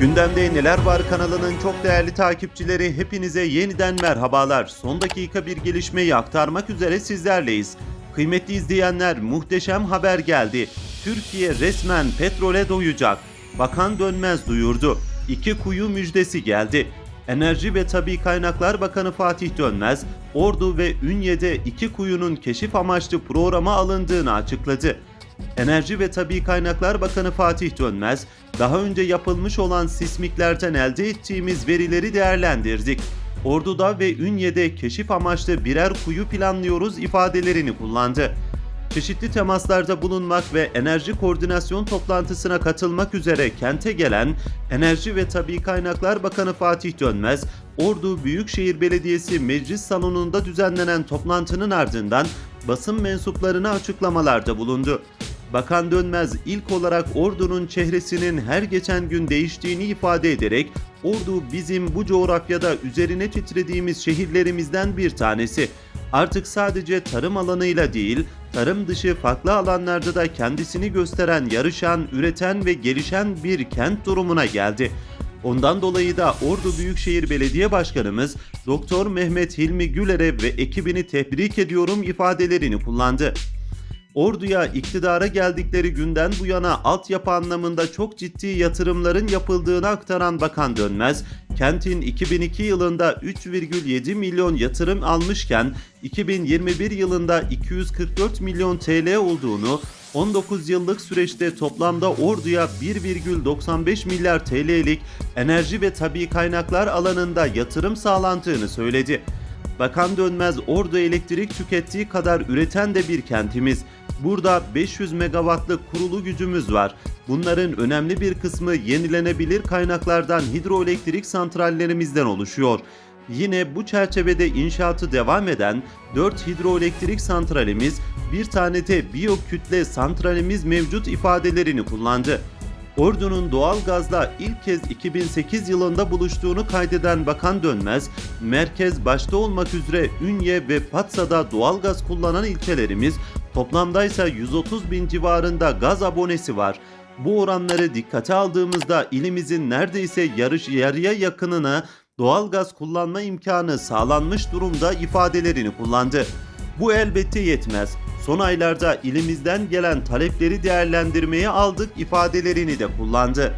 Gündemde Neler Var kanalının çok değerli takipçileri hepinize yeniden merhabalar. Son dakika bir gelişmeyi aktarmak üzere sizlerleyiz. Kıymetli izleyenler muhteşem haber geldi. Türkiye resmen petrole doyacak. Bakan Dönmez duyurdu. İki kuyu müjdesi geldi. Enerji ve Tabi Kaynaklar Bakanı Fatih Dönmez, Ordu ve Ünye'de iki kuyunun keşif amaçlı programa alındığını açıkladı. Enerji ve Tabi Kaynaklar Bakanı Fatih Dönmez, daha önce yapılmış olan sismiklerden elde ettiğimiz verileri değerlendirdik. Ordu'da ve Ünye'de keşif amaçlı birer kuyu planlıyoruz ifadelerini kullandı. Çeşitli temaslarda bulunmak ve enerji koordinasyon toplantısına katılmak üzere kente gelen Enerji ve Tabi Kaynaklar Bakanı Fatih Dönmez, Ordu Büyükşehir Belediyesi Meclis Salonu'nda düzenlenen toplantının ardından basın mensuplarına açıklamalarda bulundu. Bakan Dönmez ilk olarak Ordu'nun çehresinin her geçen gün değiştiğini ifade ederek Ordu bizim bu coğrafyada üzerine titrediğimiz şehirlerimizden bir tanesi. Artık sadece tarım alanıyla değil, tarım dışı farklı alanlarda da kendisini gösteren, yarışan, üreten ve gelişen bir kent durumuna geldi. Ondan dolayı da Ordu Büyükşehir Belediye Başkanımız Doktor Mehmet Hilmi Güler'e ve ekibini tebrik ediyorum ifadelerini kullandı. Ordu'ya iktidara geldikleri günden bu yana altyapı anlamında çok ciddi yatırımların yapıldığını aktaran Bakan Dönmez, kentin 2002 yılında 3,7 milyon yatırım almışken 2021 yılında 244 milyon TL olduğunu, 19 yıllık süreçte toplamda Ordu'ya 1,95 milyar TL'lik enerji ve tabi kaynaklar alanında yatırım sağlandığını söyledi. Bakan Dönmez Ordu elektrik tükettiği kadar üreten de bir kentimiz. Burada 500 megawattlık kurulu gücümüz var. Bunların önemli bir kısmı yenilenebilir kaynaklardan hidroelektrik santrallerimizden oluşuyor. Yine bu çerçevede inşaatı devam eden 4 hidroelektrik santralimiz, bir tane de biyokütle santralimiz mevcut ifadelerini kullandı. Ordu'nun doğal gazla ilk kez 2008 yılında buluştuğunu kaydeden Bakan Dönmez, merkez başta olmak üzere Ünye ve Fatsa'da doğal gaz kullanan ilçelerimiz toplamda ise 130 bin civarında gaz abonesi var. Bu oranları dikkate aldığımızda ilimizin neredeyse yarış yarıya yakınına doğal gaz kullanma imkanı sağlanmış durumda ifadelerini kullandı. Bu elbette yetmez. Son aylarda ilimizden gelen talepleri değerlendirmeye aldık ifadelerini de kullandı.